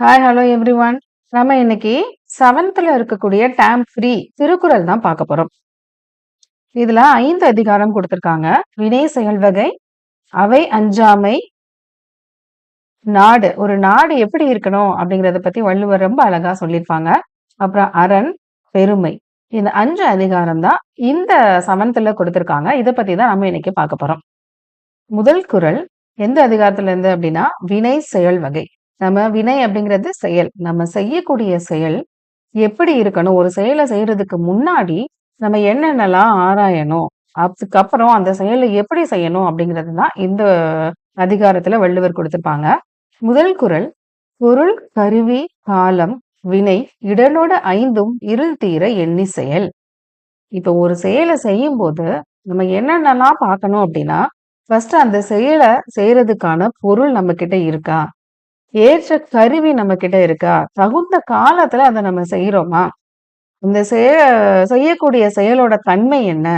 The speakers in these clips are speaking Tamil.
ஹாய் ஹலோ எவ்ரி ஒன் நம்ம இன்னைக்கு செவன்த்ல இருக்கக்கூடிய டேம் ஃப்ரீ திருக்குறள் தான் பார்க்க போறோம். இதுல ஐந்து அதிகாரம் கொடுத்துருக்காங்க. வினை செயல் வகை அவை அஞ்சாமை நாடு. ஒரு நாடு எப்படி இருக்கணும் அப்படிங்கறத பத்தி வள்ளுவர் ரொம்ப அழகா சொல்லியிருப்பாங்க. அப்புறம் அரண் பெருமை. இந்த அஞ்சு அதிகாரம் தான் இந்த செவன்த்ல கொடுத்துருக்காங்க. இதை பத்தி தான் நம்ம இன்னைக்கு பார்க்க போறோம். முதல் குறள் எந்த அதிகாரத்துல இருந்து அப்படின்னா வினை செயல் வகை நம்ம வினை அப்படிங்கிறது செயல். நம்ம செய்யக்கூடிய செயல் எப்படி இருக்கணும்? ஒரு செயலை செய்யறதுக்கு முன்னாடி நம்ம என்னென்னலாம் ஆராயணும்? அதுக்கப்புறம் அந்த செயலை எப்படி செய்யணும்? அப்படிங்கிறது தான் இந்த அதிகாரத்துல வள்ளுவர் கொடுத்திருப்பாங்க. முதல் குரல் பொருள் கருவி காலம் வினை இடனோட ஐந்தும் இருள் தீர எண்ணி செயல். இப்ப ஒரு செயலை செய்யும் போது நம்ம என்னென்னலாம் பார்க்கணும் அப்படின்னா ஃபர்ஸ்ட் அந்த செயலை செய்யறதுக்கான பொருள் நம்ம கிட்ட இருக்கா? ஏற்ற கருவி நம்ம கிட்ட இருக்கா? தகுந்த காலத்துல அதை நம்ம செய்யறோமா இந்த செய செய்யக்கூடிய செயலோட தன்மை என்ன?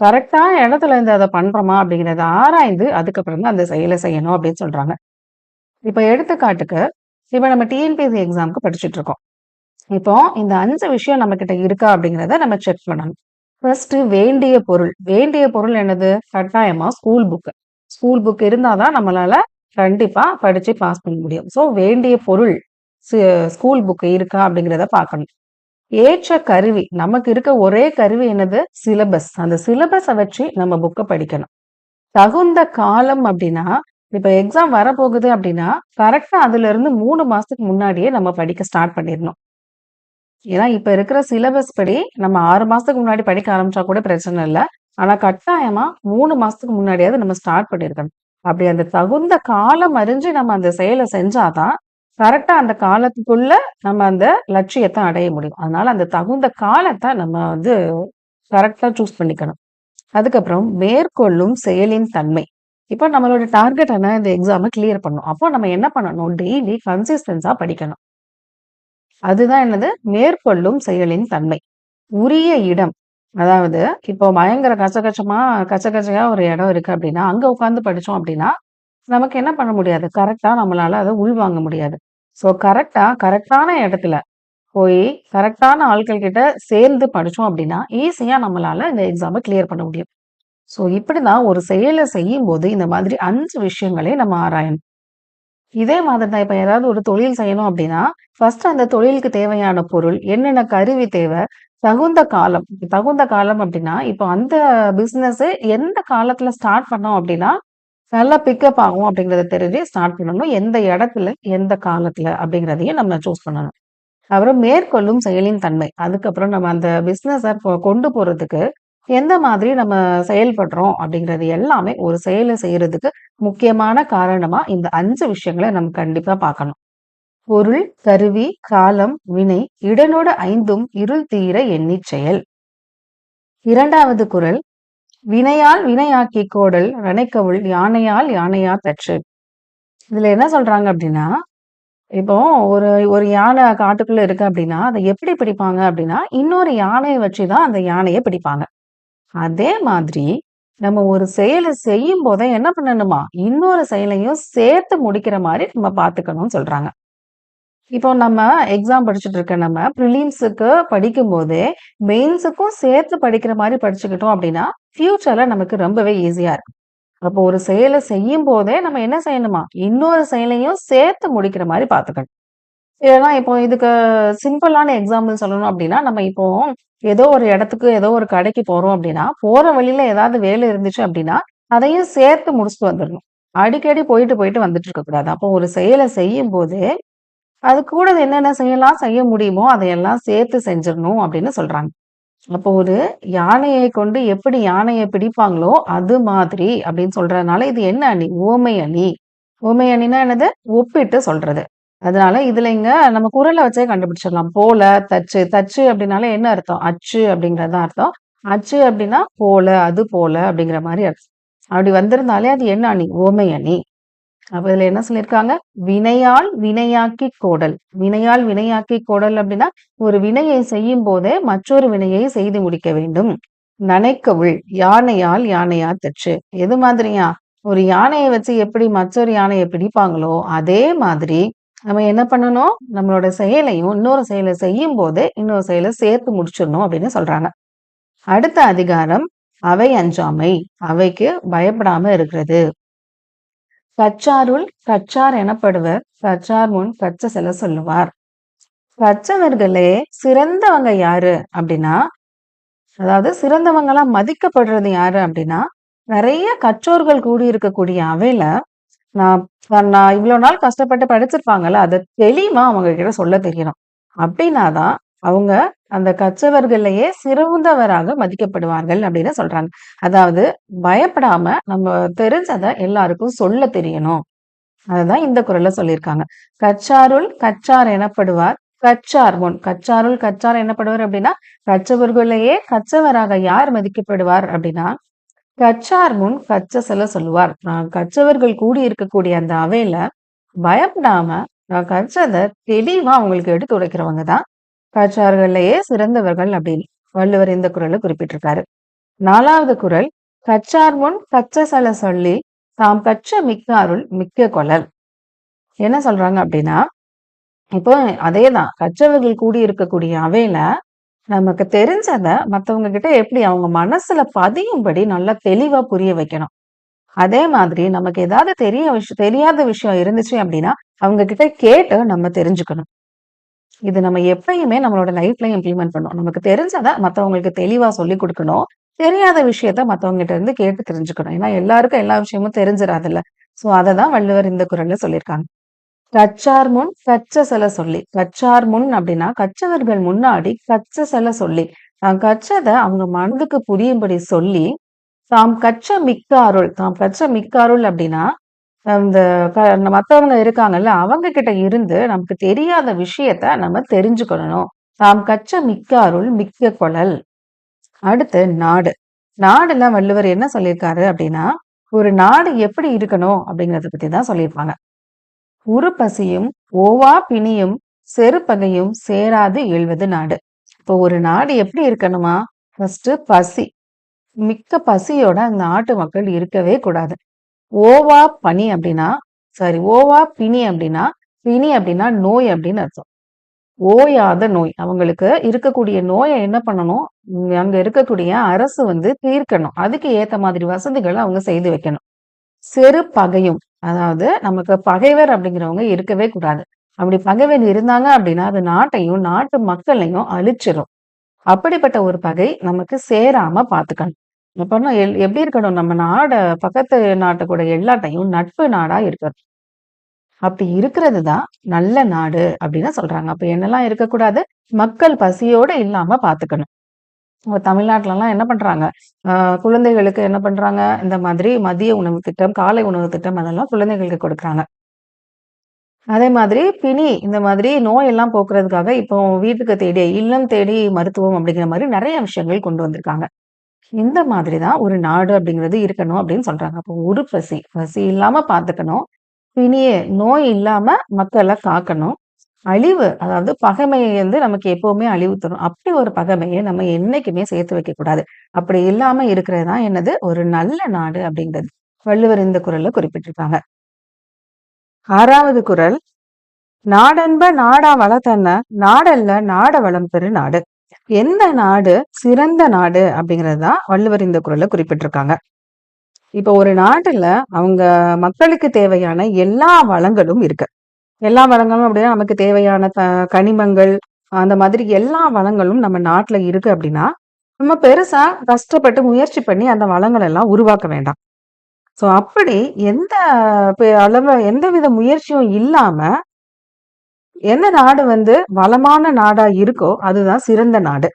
கரெக்டான இடத்துல இருந்து அதை பண்றோமா அப்படிங்கிறத ஆராய்ந்து அதுக்கப்புறம் தான் அந்த செயலை செய்யணும் அப்படின்னு சொல்றாங்க. இப்ப எடுத்துக்காட்டுக்கு இப்ப நம்ம டிஎன்பிஎஸ்சி எக்ஸாம்க்கு படிச்சுட்டு இருக்கோம். இப்போ இந்த அஞ்சு விஷயம் நம்ம கிட்ட இருக்கா அப்படிங்கிறத நம்ம செக் பண்ணணும். ஃபர்ஸ்ட் வேண்டிய பொருள். வேண்டிய பொருள் என்னது? கட்டாயமா ஸ்கூல் புக் ஸ்கூல் புக் இருந்தாதான் நம்மளால கண்டிப்பா படிச்சு பாஸ் பண்ண முடியும். ஸோ வேண்டிய பொருள் ஸ்கூல் புக் இருக்கா அப்படிங்கிறத பார்க்கணும். ஏற்ற கருவி நமக்கு இருக்க ஒரே கருவி என்னது? சிலபஸ் அந்த சிலபஸை வச்சு நம்ம புக்கை படிக்கணும். தகுந்த காலம் அப்படின்னா இப்ப எக்ஸாம் வரப்போகுது அப்படின்னா கரெக்டா அதுல இருந்து மூணு மாசத்துக்கு முன்னாடியே நம்ம படிக்க ஸ்டார்ட் பண்ணிடணும். ஏன்னா இப்ப இருக்கிற சிலபஸ் படி நம்ம ஆறு மாசத்துக்கு முன்னாடி படிக்க ஆரம்பிச்சா கூட பிரச்சனை இல்லை. ஆனா கட்டாயமா மூணு மாசத்துக்கு முன்னாடியாவது நம்ம ஸ்டார்ட் பண்ணிருக்கணும். அப்படி அந்த தகுந்த காலம் அறிஞ்சு நம்ம அந்த செயலை செஞ்சாதான் கரெக்டா அந்த காலத்துக்குள்ள நம்ம அந்த லட்சியத்தை அடைய முடியும். அதனால அந்த தகுந்த காலத்தை நம்ம வந்து கரெக்டா சூஸ் பண்ணிக்கணும். அதுக்கப்புறம் மேற்கொள்ளும் செயலின் தன்மை. இப்போ நம்மளோட டார்கெட் என்ன? இந்த எக்ஸாமை கிளியர் பண்ணணும். அப்போ நம்ம என்ன பண்ணணும்? டெய்லி கன்சிஸ்டன்ஸா படிக்கணும். அதுதான் என்னது? மேற்கொள்ளும் செயலின் தன்மை. உரிய இடம். அதாவது இப்போ பயங்கர கச்சகச்சமா கச்சகச்சையா ஒரு இடம் இருக்கு அப்படின்னா அங்க உட்காந்து படிச்சோம் அப்படின்னா நமக்கு என்ன பண்ண முடியாது? கரெக்டா நம்மளால அதை உள்வாங்க முடியாது. ஸோ கரெக்டா கரெக்டான இடத்துல போய் கரெக்டான ஆட்கள் கிட்ட சேர்ந்து படிச்சோம் அப்படின்னா ஈஸியா நம்மளால இந்த எக்ஸாமை கிளியர் பண்ண முடியும். ஸோ இப்படிதான் ஒரு செயலை செய்யும் போது இந்த மாதிரி அஞ்சு விஷயங்களை நம்ம ஆராயணும். இதே மாதிரி தான் இப்போ ஏதாவது ஒரு தொழில் செய்யணும் அப்படின்னா ஃபர்ஸ்ட் அந்த தொழிலுக்கு தேவையான பொருள் என்னென்ன கருவி தேவை தகுந்த காலம் தகுந்த காலம் அப்படின்னா இப்போ அந்த பிஸ்னஸ் எந்த காலத்துல ஸ்டார்ட் பண்ணோம் அப்படின்னா நல்லா பிக்கப் ஆகும் அப்படிங்கறத தெரிஞ்சு ஸ்டார்ட் பண்ணணும். எந்த இடத்துல எந்த காலத்துல அப்படிங்கிறதையும் நம்ம சூஸ் பண்ணணும். அப்புறம் மேற்கொள்ளும் செயலின் தன்மை. அதுக்கப்புறம் நம்ம அந்த பிஸ்னஸை கொண்டு போறதுக்கு எந்த மாதிரி நம்ம செயல்படுறோம் அப்படிங்கிறது எல்லாமே ஒரு செயலை செய்யறதுக்கு முக்கியமான காரணமா இந்த அஞ்சு விஷயங்களை நம்ம கண்டிப்பா பார்க்கணும். பொருள் கருவி காலம் வினை இடனோட ஐந்தும் இருள் தீர எண்ணி செயல். இரண்டாவது குரல். வினையால் வினையாக்கி கோடல் ரணைக்கவுள் யானையால் யானையா தற்று. இதுல என்ன சொல்றாங்க அப்படின்னா இப்போ ஒரு ஒரு யானை காட்டுக்குள்ள இருக்கு அப்படின்னா அதை எப்படி பிடிப்பாங்க அப்படின்னா இன்னொரு யானையை வச்சுதான் அந்த யானையை பிடிப்பாங்க. அதே மாதிரி நம்ம ஒரு செயலை செய்யும் போதே என்ன பண்ணணுமா? இன்னொரு செயலையும் சேர்த்து முடிக்கிற மாதிரி நம்ம பாத்துக்கணும்னு சொல்றாங்க. இப்போ நம்ம எக்ஸாம் படிச்சுட்டு இருக்க நம்ம ப்ரிலிம்ஸுக்கு படிக்கும் போதே மெயின்ஸுக்கும் சேர்த்து படிக்கிற மாதிரி படிச்சுக்கிட்டோம் அப்படின்னா ஃபியூச்சர்ல நமக்கு ரொம்பவே ஈஸியா இருக்கும். அப்போ ஒரு செயலை செய்யும் போதே நம்ம என்ன செய்யணுமா? இன்னொரு செயலையும் சேர்த்து முடிக்கிற மாதிரி பார்த்துக்கணும். ஏன்னா இப்போ இதுக்கு சிம்பிளான எக்ஸாம்பிள் சொல்லணும் அப்படின்னா நம்ம இப்போ ஏதோ ஒரு இடத்துக்கு ஏதோ ஒரு கடைக்கு போறோம் அப்படின்னா போற வழியில ஏதாவது வேலை இருந்துச்சு அப்படின்னா அதையும் சேர்த்து முடிச்சுட்டு வந்துடணும். அடிக்கடி போயிட்டு போயிட்டு வந்துட்டு இருக்க கூடாது அப்போ ஒரு செயலை செய்யும் போது அது கூட என்னென்ன செய்யலாம் செய்ய முடியுமோ அதையெல்லாம் சேர்த்து செஞ்சிடணும் அப்படின்னு சொல்றாங்க. அப்போ ஒரு யானையை கொண்டு எப்படி யானையை பிடிப்பாங்களோ அது மாதிரி அப்படின்னு சொல்றதுனால இது என்ன அணி? ஓமை அணி. ஓமை அணினா என்னது? ஒப்பிட்டு சொல்றது. அதனால இதுல இங்க நம்ம குரலை வச்சே கண்டுபிடிச்சிடலாம். போல தச்சு. தச்சு அப்படின்னால என்ன அர்த்தம்? அச்சு அப்படிங்கறதா அர்த்தம். அச்சு அப்படின்னா போல அது போல அப்படிங்கிற மாதிரி அர்த்தம். அப்படி வந்திருந்தாலே அது என்ன அணி? ஓமை அணி. அப்ப இதுல என்ன சொல்லியிருக்காங்க வினையால் வினையாக்கி கோடல் வினையால் வினையாக்கி கோடல் அப்படின்னா ஒரு வினையை செய்யும் போதே மற்றொரு வினையை செய்து முடிக்க வேண்டும் நனைக்கவுள் யானையால் யானையா தச்சு எது மாதிரியா ஒரு யானையை வச்சு எப்படி மற்றொரு யானையை பிடிப்பாங்களோ அதே மாதிரி நம்ம என்ன பண்ணணும்? நம்மளோட செயலையும், இன்னொரு செயலை செய்யும் போது இன்னொரு செயலை சேர்த்து முடிச்சிடணும் அப்படின்னு சொல்றாங்க. அடுத்த அதிகாரம் அவை அஞ்சாமை. அவைக்கு பயப்படாம இருக்கிறது. கச்சாருள் கச்சார் எனப்படுவர் கச்சார் முன் கச்ச செல சொல்லுவார். கச்சவர்களே சிறந்தவங்க யாரு அப்படின்னா, அதாவது சிறந்தவங்களா மதிக்கப்படுறது யாரு அப்படின்னா, நிறைய கற்றோர்கள் கூடியிருக்கக்கூடிய அவையில, நான் நான் இவ்வளோ நாள் கஷ்டப்பட்டு படிச்சிருப்பாங்கல்ல, அதை தெளிவா அவங்க கிட்ட சொல்ல தெரியணும். அப்படின்னாதான் அவங்க அந்த கச்சவர்களையே சிறந்தவராக மதிக்கப்படுவார்கள் அப்படின்னு சொல்றாங்க. அதாவது பயப்படாம நம்ம தெரிஞ்சதை எல்லாருக்கும் சொல்ல தெரியணும். அதுதான் இந்த குரல்ல சொல்லியிருக்காங்க. கச்சாருள் கச்சார் எனப்படுவார் கச்சார் முன். கச்சாருள் கச்சார் எனப்படுவார் அப்படின்னா, கச்சவர்களையே கச்சவராக யார் மதிக்கப்படுவார் அப்படின்னா, கச்சார் முன் கச்ச செல சொல்லுவார். நான் கூடி இருக்கக்கூடிய அந்த அவையில பயப்படாம நான் தெளிவா அவங்களுக்கு எடுத்து உடைக்கிறவங்க தான் கற்றார்கள்லயே சிறந்தவர்கள் அப்படின்னு வள்ளுவர் இந்த குரலை குறிப்பிட்டிருக்காரு. நாலாவது குறள் கற்றார் முன் கற்ற சல சொல்லி தாம் கற்ற மிக்க அருள் மிக்க கொளல். என்ன சொல்றாங்க அப்படின்னா, இப்போ அதேதான் கற்றவர்கள் கூடி இருக்கக்கூடிய அவையில நமக்கு தெரிஞ்சத மத்தவங்க கிட்ட எப்படி அவங்க மனசுல பதியும்படி நல்லா தெளிவா புரிய வைக்கணும். அதே மாதிரி நமக்கு ஏதாவது தெரிய விஷயம் தெரியாத விஷயம் இருந்துச்சு அப்படின்னா, அவங்க கிட்ட கேட்டு நம்ம தெரிஞ்சுக்கணும். இது நம்ம எப்பயுமே நம்மளோட லைஃப்ல இம்ப்ளிமெண்ட் பண்ணணும். நமக்கு தெரிஞ்சதை மத்தவங்களுக்கு தெளிவா சொல்லிக் கொடுக்கணும் தெரியாத விஷயத்த மற்றவங்ககிட்ட இருந்து கேட்டு தெரிஞ்சுக்கணும். ஏன்னா எல்லாருக்கும் எல்லா விஷயமும் தெரிஞ்சிராதுல்ல. சோ அததான் வள்ளுவர் இந்த குரல்ல சொல்லியிருக்காங்க. கச்சார் முன் கச்ச செல சொல்லி. கச்சார் முன் அப்படின்னா, கச்சவர்கள் முன்னாடி கச்ச செல சொல்லி. தான் கச்சதை அவங்க மனதுக்கு புரியும்படி சொல்லி, தாம் கச்ச மிக்க அருள். தாம் கச்ச மிக்க அருள் அப்படின்னா, அந்த மற்றவங்க மத்தவங்க இருக்காங்கல்ல, அவங்க கிட்ட இருந்து நமக்கு தெரியாத விஷயத்த நம்ம தெரிஞ்சுக்கணும். தாம் கச்ச மிக்க அருள் மிக்க கொளல். அடுத்து நாடு. நாடுல வள்ளுவர் என்ன சொல்லியிருக்காரு அப்படின்னா, ஒரு நாடு எப்படி இருக்கணும் அப்படிங்கிறத பத்தி தான் சொல்லியிருப்பாங்க. உறுபசியும், ஓவா பிணியும், செருப்பகையும் சேராது எழுவது நாடு. இப்போ ஒரு நாடு எப்படி இருக்கணுமா? ஃபர்ஸ்ட் பசி. மிக்க பசியோட அந்த நாட்டு மக்கள் இருக்கவே கூடாது. ஓவா பனி அப்படின்னா சாரி ஓவா பிணி அப்படின்னா, பிணி அப்படின்னா நோய் அப்படின்னு அர்த்தம். ஓயாத நோய். அவங்களுக்கு இருக்கக்கூடிய நோயை என்ன பண்ணணும்? அங்க இருக்கக்கூடிய அரசு வந்து தீர்க்கணும். அதுக்கு ஏத்த மாதிரி வசதிகளை அவங்க செய்து வைக்கணும். சிறு பகையும். அதாவது நமக்கு பகைவர் அப்படிங்கிறவங்க இருக்கவே கூடாது. அப்படி பகைவர் இருந்தாங்க அப்படின்னா, அது நாட்டையும், நாட்டு மக்களையும் அழிச்சிடும் அப்படிப்பட்ட ஒரு பகை நமக்கு சேராம பார்த்துக்கணும். அப்புறம் எல் எப்படி இருக்கணும்? நம்ம நாட பக்கத்து நாட்டு கூட எல்லாத்தையும் நட்பு நாடா இருக்கணும். அப்படி இருக்கிறது தான் நல்ல நாடு அப்படின்னு சொல்றாங்க. அப்ப என்னெல்லாம் இருக்கக்கூடாது? மக்கள் பசியோட இல்லாம பார்த்துக்கணும். தமிழ்நாட்டிலலாம் என்ன பண்றாங்க? குழந்தைகளுக்கு என்ன பண்றாங்க? இந்த மாதிரி மதிய உணவு திட்டம், காலை உணவு திட்டம் அதெல்லாம் குழந்தைகளுக்கு கொடுக்குறாங்க. அதே மாதிரி பிணி, இந்த மாதிரி நோயெல்லாம் போக்குறதுக்காக இப்போ வீட்டுக்கு தேடி இல்லம் தேடி மருத்துவம் அப்படிங்கிற மாதிரி நிறைய விஷயங்கள் கொண்டு வந்திருக்காங்க. இந்த மாதிரி தான் ஒரு நாடு அப்படிங்கிறது இருக்கணும் அப்படின்னு சொல்றாங்க. அப்போ ஒரு பசி, பசி இல்லாம பார்த்துக்கணும். பிணியே நோய் இல்லாம மக்களை காக்கணும். அழிவு அதாவது பகைமையை வந்து நமக்கு எப்பவுமே அழிவு தரும். அப்படி ஒரு பகைமையை நம்ம என்னைக்குமே சேர்த்து வைக்கக்கூடாது. அப்படி இல்லாம இருக்கிறது தான் என்னது? ஒரு நல்ல நாடு அப்படிங்கிறது. வள்ளுவர் இந்த குரல்ல குறிப்பிட்டிருக்காங்க. 6வது குறள் நாடன்ப நாடா வளத்தன்ன நாடல்ல நாட வளம் பெரு நாடு. எந்த நாடு சிறந்த நாடு அப்படிங்கிறது தான் வள்ளுவர் இந்த குரலை குறிப்பிட்டிருக்காங்க. இப்போ ஒரு நாட்டுல அவங்க மக்களுக்கு தேவையான எல்லா வளங்களும் இருக்கு. எல்லா வளங்களும் அப்படின்னா நமக்கு தேவையான த கனிமங்கள், அந்த மாதிரி எல்லா வளங்களும் நம்ம நாட்டுல இருக்கு அப்படின்னா, நம்ம பெருசா கஷ்டப்பட்டு முயற்சி பண்ணி அந்த வளங்கள் எல்லாம் உருவாக்க வேண்டாம். ஸோ அப்படி எந்த பெ எந்த வித முயற்சியும் இல்லாம எந்த நாடு வந்து வளமான நாடா இருக்கோ, அதுதான் சிறந்த நாடு.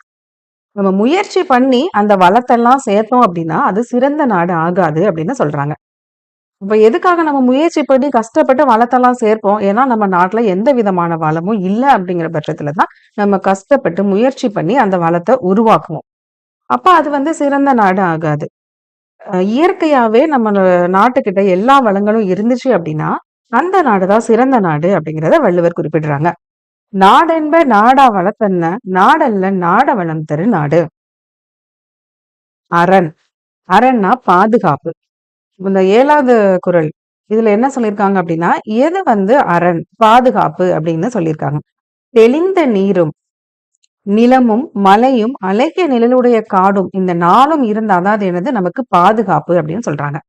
நம்ம முயற்சி பண்ணி அந்த வளத்தெல்லாம் சேர்த்தோம் அப்படின்னா, அது சிறந்த நாடு ஆகாது அப்படின்னு சொல்றாங்க. இப்ப எதுக்காக நம்ம முயற்சி பண்ணி கஷ்டப்பட்டு வளத்தெல்லாம் சேர்ப்போம்? ஏன்னா நம்ம நாட்டுல எந்த விதமான வளமும் இல்லை அப்படிங்கிற பட்சத்துல தான் நம்ம கஷ்டப்பட்டு முயற்சி பண்ணி அந்த வளத்தை உருவாக்குவோம். அப்ப அது வந்து சிறந்த நாடு ஆகாது. இயற்கையாவே நம்ம நாட்டுக்கிட்ட எல்லா வளங்களும் இருந்துச்சு அப்படின்னா, அந்த நாடுதான் சிறந்த நாடு அப்படிங்கிறத வள்ளுவர் குறிப்பிடுறாங்க. நாடென்ப நாடா வளத்தன்ன நாடல்ல நாட வளம் தரு நாடு. அரண். அரண்னா பாதுகாப்பு. இந்த ஏழாவது குரல் இதுல என்ன சொல்லியிருக்காங்க அப்படின்னா எது வந்து அரண் பாதுகாப்பு அப்படின்னு சொல்லியிருக்காங்க தெளிந்த நீரும் நிலமும் மலையும் அழகிய நிழலுடைய காடும் இந்த நாளும் இருந்த அதாவது என்னது நமக்கு பாதுகாப்பு அப்படின்னு சொல்றாங்க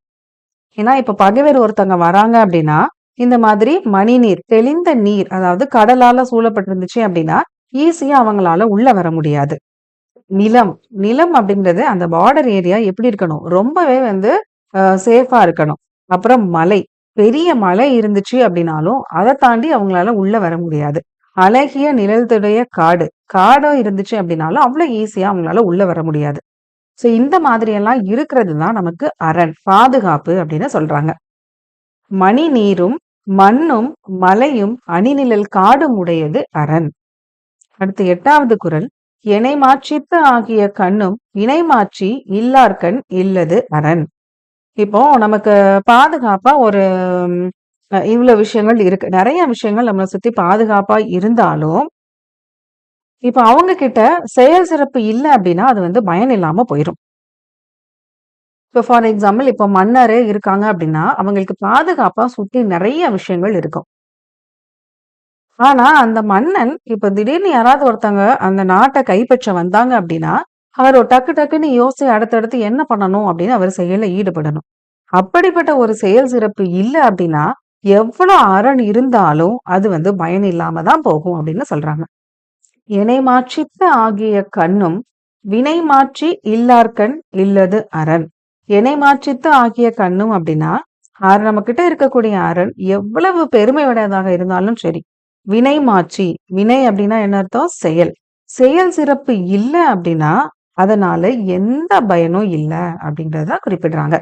ஏன்னா இப்ப பகைவர் ஒருத்தவங்க வராங்க அப்படின்னா இந்த மாதிரி மணிநீர் தெளிந்த நீர் அதாவது கடலால சூழப்பட்டிருந்துச்சு அப்படின்னா ஈஸியா அவங்களால உள்ள வர முடியாது. நிலம் நிலம் அப்படின்றது அந்த பார்டர் ஏரியா எப்படி இருக்கணும்? ரொம்பவே வந்து சேஃபா இருக்கணும். அப்புறம் மலை பெரிய மலை இருந்துச்சு அப்படின்னாலும் அதை தாண்டி அவங்களால உள்ள வர முடியாது. அழகிய நிழல்துடைய காடு காடோ இருந்துச்சு அப்படின்னாலும் அவ்வளவு ஈஸியா அவங்களால உள்ள வர முடியாது. சோ இந்த மாதிரியெல்லாம் இருக்கிறது தான் நமக்கு அரண் பாதுகாப்பு அப்படின்னு சொல்றாங்க. மணி நீரும் மண்ணும் மலையும் அணிநிழல் காடும் உடையது அரண். அடுத்து எட்டாவது குரல். எனை மாற்றித்து ஆகிய கண்ணும் இணை மாற்றி இல்லார்கண் இல்லது அரண். இப்போ நமக்கு பாதுகாப்பா ஒரு இவ்வளவு விஷயங்கள் இருக்கு. நிறைய விஷயங்கள் நம்மளை சுத்தி பாதுகாப்பா இருந்தாலும் இப்ப அவங்க கிட்ட செயல் சிறப்பு இல்லை அப்படின்னா அது வந்து பயன் இல்லாம போயிரும். இப்போ ஃபார் எக்ஸாம்பிள் இப்போ மன்னரே இருக்காங்க அப்படின்னா அவங்களுக்கு பாதுகாப்பா சுற்றி நிறைய விஷயங்கள் இருக்கும். ஆனா அந்த மன்னன் இப்ப திடீர்னு யாராவது ஒருத்தவங்க அந்த நாட்டை கைப்பற்ற வந்தாங்க அப்படின்னா அவர் டக்கு டக்குன்னு யோசி அடுத்தடுத்து என்ன பண்ணணும் அப்படின்னு அவர் செயலில் ஈடுபடணும். அப்படிப்பட்ட ஒரு செயல் சிறப்பு இல்லை அப்படின்னா எவ்வளவு அரண் இருந்தாலும் அது வந்து பயன் இல்லாம தான் போகும் அப்படின்னு சொல்றாங்க. இணை மாற்றித்து ஆகிய கண்ணும் வினை மாற்றி இல்லார்கண் இல்லது அரண். இணை மாற்றித்து ஆகிய கண்ணும் அப்படின்னா நம்ம கிட்ட இருக்கக்கூடிய அரண் எவ்வளவு பெருமை உடையதாக இருந்தாலும் சரி வினை மாற்றி வினை அப்படின்னா என்ன அர்த்தம்? செயல். செயல் சிறப்பு இல்லை அப்படின்னா அதனால எந்த பயனும் இல்லை அப்படின்றத குறிப்பிடுறாங்க.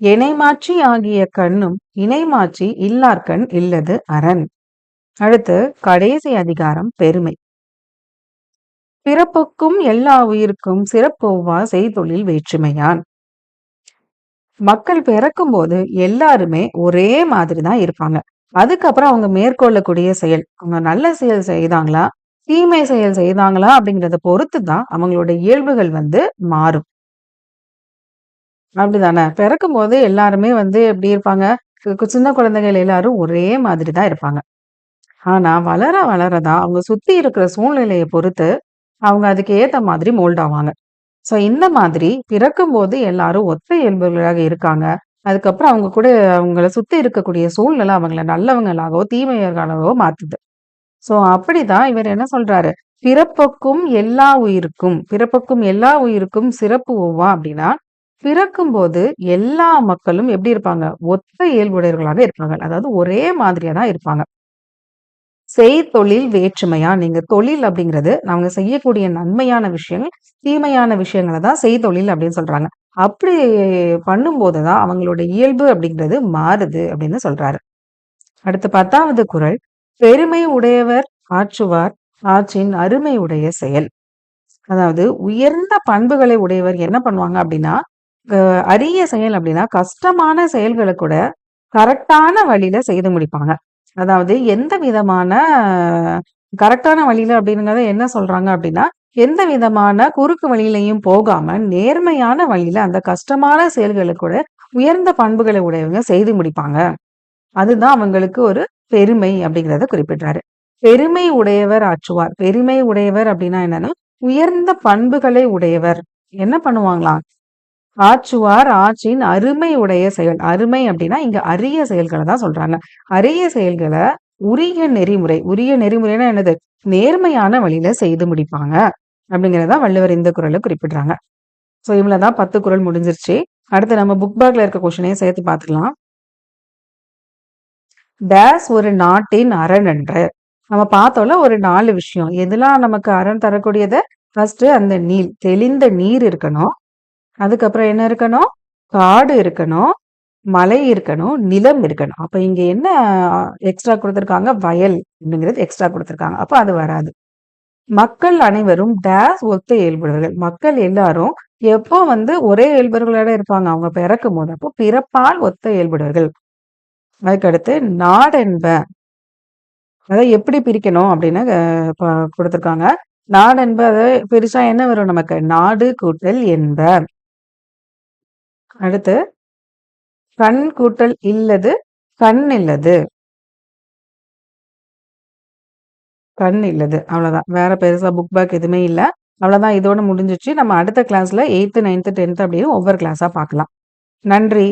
இணை மாற்றி ஆகிய கண்ணும் இணை மாற்றி இல்லார்கண் இல்லது அரண். அடுத்து கடைசி அதிகாரம் பெருமை. பிறப்புக்கும் எல்லா உயிருக்கும் சிறப்பொவ்வா செய்தொழில் வேற்றுமையான். மக்கள் பிறக்கும் போது எல்லாருமே ஒரே மாதிரி தான் இருப்பாங்க. அதுக்கப்புறம் அவங்க மேற்கொள்ளக்கூடிய செயல் அவங்க நல்ல செயல் செய்தாங்களா தீமை செயல் செய்தாங்களா அப்படிங்கிறத பொறுத்து தான் அவங்களோட இயல்புகள் வந்து மாறும். அப்படிதானே? பிறக்கும் போது எல்லாருமே வந்து எப்படி இருப்பாங்க? சின்ன குழந்தைகள் எல்லாரும் ஒரே மாதிரி தான் இருப்பாங்க. ஆனா வளர வளரதான் அவங்க சுத்தி இருக்கிற சூழ்நிலையை பொறுத்து அவங்க அதுக்கு ஏத்த மாதிரி மோல்ட் ஆவாங்க. ஸோ இந்த மாதிரி பிறக்கும் போது எல்லாரும் ஒத்த இயல்புகளாக இருக்காங்க. அதுக்கப்புறம் அவங்க கூட அவங்கள சுற்றி இருக்கக்கூடிய சூழ்நிலை அவங்கள நல்லவங்களாகவோ தீமையர்களாகவோ மாத்துது. ஸோ அப்படிதான் இவர் என்ன சொல்றாரு? பிறப்புக்கும் எல்லா உயிருக்கும் பிறப்புக்கும் எல்லா உயிருக்கும் சிறப்பு ஒவ்வா அப்படின்னா பிறக்கும் போது எல்லா மக்களும் எப்படி இருப்பாங்க? ஒத்த இயல்புடையவர்களாக இருப்பாங்க. அதாவது ஒரே மாதிரியா தான் இருப்பாங்க. செய்தொழில் வேற்றுமையா? நீங்க தொழில் அப்படிங்கிறது அவங்க செய்யக்கூடிய நன்மையான விஷயங்கள் தீமையான விஷயங்களை தான் செய்தொழில் அப்படின்னு சொல்றாங்க. அப்படி பண்ணும்போது தான் அவங்களோட இயல்பு அப்படிங்கிறது மாறுது அப்படின்னு சொல்றாரு. அடுத்து பத்தாவது குரல் பெருமை உடையவர் ஆற்றுவார் ஆற்றின் அருமை உடைய செயல். அதாவது உயர்ந்த பண்புகளை உடையவர் என்ன பண்ணுவாங்க அப்படின்னா அரிய செயல் அப்படின்னா கஷ்டமான செயல்களை கூட கரெக்டான வழியில செய்து முடிப்பாங்க. அதாவது எந்த விதமான கரெக்டான வழியில அப்படிங்கிறத என்ன சொல்றாங்க அப்படின்னா எந்த விதமான குறுக்கு வழியிலையும் போகாம நேர்மையான வழியில அந்த கஷ்டமான செயல்களுக்கு கூட உயர்ந்த பண்புகளை உடையவங்க செய்து முடிப்பாங்க. அதுதான் அவங்களுக்கு ஒரு பெருமை அப்படிங்கிறத குறிப்பிட்டாரு பெருமை உடையவர் ஆற்றுவார். பெருமை உடையவர் அப்படின்னா என்னன்னா உயர்ந்த பண்புகளை உடையவர். என்ன பண்ணுவாங்களாம்? ஆச்சுவார் ஆற்றின் அருமை உடைய செயல். அருமை அப்படின்னா இங்க அரிய செயல்களை தான் சொல்றாங்க. அரிய செயல்களை உரிய நெறிமுறை உரிய நெறிமுறைன்னா என்னது? நேர்மையான வழியில செய்து முடிப்பாங்க. அப்படிங்கிறத வள்ளுவர் இந்த குரலை குறிப்பிடுறாங்க. ஸோ இவ்வளவுதான் பத்து குரல் முடிஞ்சிருச்சு. அடுத்து நம்ம புக் பேக்ல இருக்க கொஸ்டினையும் சேர்த்து பார்த்துக்கலாம். டேஸ் ஒரு நாட்டின் அரண் என்று. நம்ம பார்த்தோம்ல ஒரு நாலு விஷயம். எதெல்லாம் நமக்கு அரண் தரக்கூடியது? ஃபர்ஸ்ட் அந்த நீர் தெளிந்த நீர் இருக்கணும். அதுக்கப்புறம் என்ன இருக்கணும்? காடு இருக்கணும் மலை இருக்கணும் நிலம் இருக்கணும். அப்போ இங்கே என்ன எக்ஸ்ட்ரா கொடுத்துருக்காங்க? வயல் அப்படிங்கிறது எக்ஸ்ட்ரா கொடுத்துருக்காங்க. அப்போ அது வராது. மக்கள் அனைவரும் டேஸ் ஒத்த இயல்புடர்கள் மக்கள் எல்லாரும் எப்போ வந்து ஒரே இயல்பர்களோட இருப்பாங்க? அவங்க பிறக்கும் போது அப்போ பிறப்பால் ஒத்த இயல்புடர்கள் அதுக்கடுத்து நாடென்ப அதை எப்படி பிரிக்கணும் அப்படின்னு கொடுத்துருக்காங்க. நாடென்ப அதை பெருசா என்ன வரும் நமக்கு? நாடு கூட்டல் என்ப. அடுத்து கண் கூட்டல் இல்லது கண் இல்லது. கண் இல்லது. அவ்வளோதான். வேற பெருசா புக் பேக் எதுவுமே இல்ல. அவ்வளோதான் இதோட முடிஞ்சிச்சு நம்ம அடுத்த கிளாஸ்ல 8த், 9த், 10த் அப்படின்னு ஒவ்வொரு கிளாஸா பார்க்கலாம். நன்றி.